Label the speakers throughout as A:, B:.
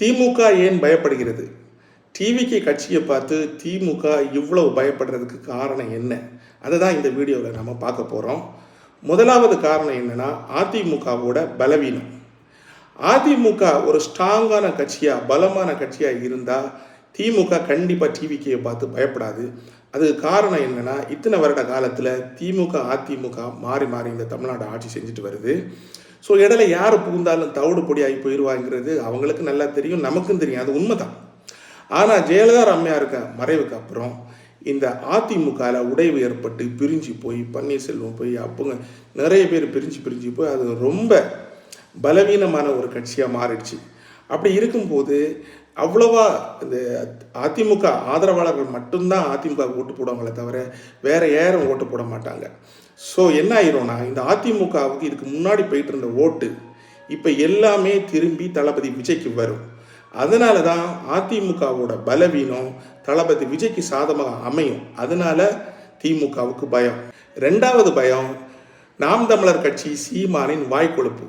A: திமுக ஏன் பயப்படுகிறது? டிவிக்கு கட்சியை பார்த்து திமுக இவ்வளவு பயப்படுறதுக்கு காரணம் என்ன? அதை தான் இந்த வீடியோவில் நம்ம பார்க்க போகிறோம் முதலாவது காரணம் என்னன்னா அதிமுகவோட பலவீனம். அதிமுக ஒரு ஸ்ட்ராங்கான கட்சியாக பலமான கட்சியாக இருந்தால் திமுக கண்டிப்பாக டிவிக்கையை பார்த்து பயப்படாது. அதுக்கு காரணம் என்னென்னா இத்தனை வருட காலத்தில் திமுக அதிமுக மாறி மாறி இந்த தமிழ்நாடு ஆட்சி செஞ்சுட்டு வருது. ஸோ இடையில யார் புகுந்தாலும் தவிடு பொடியாகி போயிடுவாங்கிறது அவங்களுக்கு நல்லா தெரியும் நமக்கும் தெரியும். அது உண்மைதான். ஆனால் ஜெயலலிதா அம்மையாருக்கு மறைவுக்கு அப்புறம் இந்த அதிமுகவில் உடைவு ஏற்பட்டு பிரிஞ்சு போய் பன்னீர்செல்வம் போய் அப்போங்க நிறைய பேர் பிரிஞ்சு பிரிஞ்சு போய் அது ரொம்ப பலவீனமான ஒரு கட்சியாக மாறிடுச்சு. அப்படி இருக்கும்போது அவ்வளவா இந்த அதிமுக ஆதரவாளர்கள் மட்டும்தான் அதிமுக ஓட்டு போடுவாங்களே தவிர வேற யாரும் ஓட்டு போட மாட்டாங்க. ஸோ என்ன ஆயிரும்னா இந்த அதிமுகவுக்கு இதுக்கு முன்னாடி போயிட்டு இருந்த ஓட்டு இப்போ எல்லாமே திரும்பி தளபதி விஜய்க்கு வரும். அதனால தான் அதிமுகவோட பலவீனம் தளபதி விஜய்க்கு சாதமாக அமையும். அதனால திமுகவுக்கு பயம். ரெண்டாவது பயம் நாம் தமிழர் கட்சி சீமானின் வாய்க்கொழுப்பு.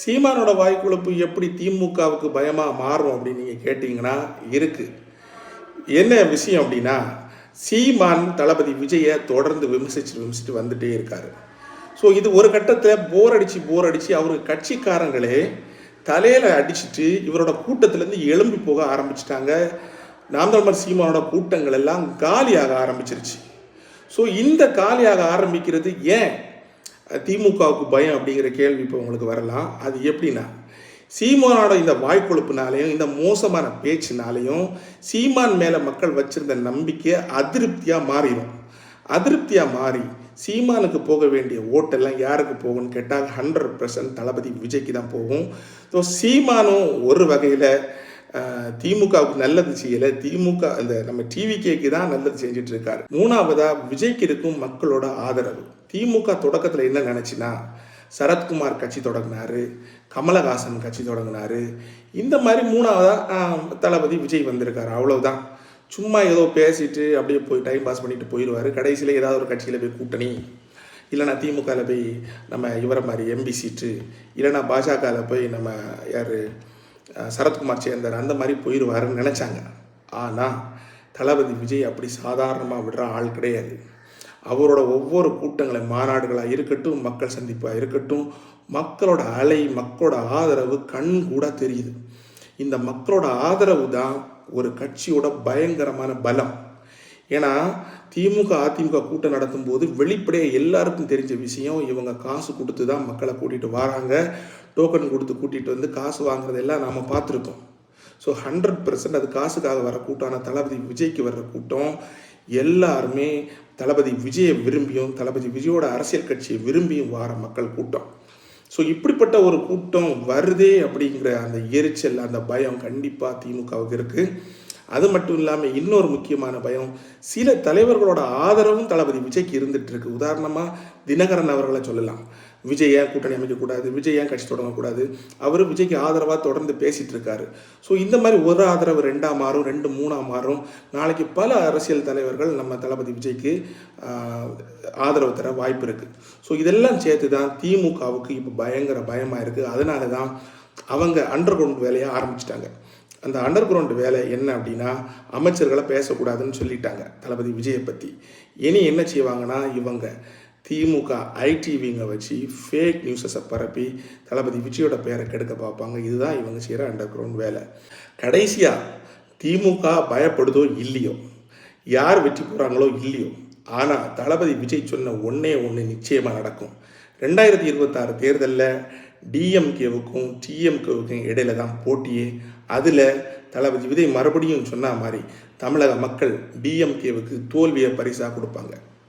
A: சீமானோட வாய்க்குழப்பு எப்படி திமுகவுக்கு பயமாக மாறும் அப்படின்னு நீங்கள் கேட்டிங்கன்னா இருக்குது என்ன விஷயம் அப்படின்னா சீமான் தளபதி விஜயை தொடர்ந்து விமர்சிச்சு விமர்சித்து வந்துட்டே இருக்கார். ஸோ இது ஒரு கட்டத்தில் போர் அடித்து போர் அடித்து அவர் கட்சிக்காரங்களே தலையில் அடிச்சிட்டு இவரோட கூட்டத்திலேருந்து எழும்பி போக ஆரம்பிச்சிட்டாங்க. நாந்தல்மர் சீமானோட கூட்டங்கள் எல்லாம் காலியாக ஆரம்பிச்சிருச்சு. ஸோ இந்த காலியாக ஆரம்பிக்கிறது ஏன்? திமுகவுக்கு பயம் அப்படிங்கிற கேள்வி இப்போ உங்களுக்கு வரலாம். அது எப்படின்னா சீமானோட இந்த வாய்க்கொழுப்புனாலையும் இந்த மோசமான பேச்சுனாலையும் சீமான் மேலே மக்கள் வச்சிருந்த நம்பிக்கை அதிருப்தியாக மாறிடும் அதிருப்தியாக மாறி சீமானுக்கு போக வேண்டிய ஓட்டெல்லாம் யாருக்கு போகும்னு கேட்டால் ஹண்ட்ரட் பர்சன்ட் தளபதி விஜய்க்கு தான் போகும். ஸோ சீமானும் ஒரு வகையில் திமுகவுக்கு நல்லது செய்யலை. திமுக அந்த நம்ம டிவிகேக்கு தான் நல்லது செஞ்சுட்டு இருக்காரு. மூணாவதா விஜய்க்கு இருக்கும் மக்களோட ஆதரவு. திமுக தொடக்கத்தில் என்ன நினச்சினா சரத்குமார் கட்சி தொடங்கினாரு கமலஹாசன் கட்சி தொடங்கினாரு. இந்த மாதிரி மூணாவதாக தளபதி விஜய் வந்திருக்காரு. அவ்வளவுதான். சும்மா ஏதோ பேசிட்டு அப்படியே போய் டைம் பாஸ் பண்ணிட்டு போயிடுவார் கடைசியில் ஏதாவது ஒரு கட்சியில் போய் கூட்டணி. இல்லைனா திமுகவில் போய் நம்ம இவரை மாதிரி எம்பி சீட்டு இல்லைனா பாஜகவில் போய் நம்ம யார் சரத்குமார் சேர்ந்தார். அந்த மாதிரி போயிடுவாருன்னு நினச்சாங்க. ஆனால் தளபதி விஜய் அப்படி சாதாரணமாக விடுற ஆள் கிடையாது. அவரோட ஒவ்வொரு கூட்டங்களை மாநாடுகளாக இருக்கட்டும் மக்கள் சந்திப்பாக இருக்கட்டும் மக்களோட அலை மக்களோட ஆதரவு கண் கூட தெரியுது. இந்த மக்களோட ஆதரவு தான் ஒரு கட்சியோட பயங்கரமான பலம். ஏன்னா திமுக அதிமுக கூட்டம் நடத்தும் போது வெளிப்படையாக எல்லாருக்கும் தெரிஞ்ச விஷயம் இவங்க காசு கொடுத்து தான் மக்களை கூட்டிகிட்டு வராங்க. டோக்கன் கொடுத்து கூட்டிகிட்டு வந்து காசு வாங்குறதெல்லாம் நாம் பார்த்துருக்கோம். ஸோ ஹண்ட்ரட் பர்சன்ட் அது காசுக்காக வர கூட்டம். தளபதி விஜய்க்கு வர்ற கூட்டம் எல்லாருமே தளபதி விஜயை விரும்பியும் தளபதி விஜயோட அரசியல் கட்சியை விரும்பியும் வார மக்கள் கூட்டம். ஸோ இப்படிப்பட்ட ஒரு கூட்டம் வருதே அப்படிங்கிற அந்த எரிச்சல் அந்த பயம் கண்டிப்பாக திமுகவுக்கு இருக்குது அது மட்டும் இல்லாமல் இன்னொரு முக்கியமான பயம் சில தலைவர்களோட ஆதரவும் தளபதி விஜய்க்கு இருந்துகிட்ருக்கு உதாரணமாக தினகரன் அவர்களை சொல்லலாம். விஜய் ஏன் கூட்டணி அமைக்கக்கூடாது? விஜய் ஏன் கட்சி தொடங்கக்கூடாது? அவர் விஜய்க்கு ஆதரவாக தொடர்ந்து பேசிகிட்டு இருக்காரு ஸோ இந்த மாதிரி ஒரு ஆதரவு ரெண்டாக மாறும் ரெண்டு மூணாக மாறும். நாளைக்கு பல அரசியல் தலைவர்கள் நம்ம தளபதி விஜய்க்கு ஆதரவு தர வாய்ப்பு இருக்குது ஸோ இதெல்லாம் சேர்த்து தான் திமுகவுக்கு இப்போ பயங்கர பயமாக இருக்குது அதனால தான் அவங்க அண்டர் கிரவுண்ட் வேலையை ஆரம்பிச்சிட்டாங்க. அந்த அண்டர் கிரவுண்ட் வேலை என்ன அப்படின்னா அமைச்சர்களை பேசக்கூடாதுன்னு சொல்லிட்டாங்க தளபதி விஜயை பற்றி இனி என்ன செய்வாங்கன்னா இவங்க திமுக ஐடிவிங்க வச்சு ஃபேக் நியூஸஸை பரப்பி தளபதி விஜயோட பேரை கெடுக்க பார்ப்பாங்க இதுதான் இவங்க செய்கிற அண்டர் கிரவுண்ட் வேலை. கடைசியாக திமுக பயப்படுதோ இல்லையோ? யார் வெற்றி போகிறாங்களோ இல்லையோ? ஆனால் தளபதி விஜய் சொன்ன ஒன்றே ஒன்று நிச்சயமாக நடக்கும். ரெண்டாயிரத்தி இருபத்தாறு தேர்தலில் டிஎம்கேவுக்கும் டிஎம்கேவுக்கும் இடையில தான் போட்டியே. அதில் தளபதி விஜய் மறுபடியும் சொன்ன மாதிரி தமிழக மக்கள் டிஎம்கேவுக்கு தோல்வியை பரிசாக கொடுப்பாங்க.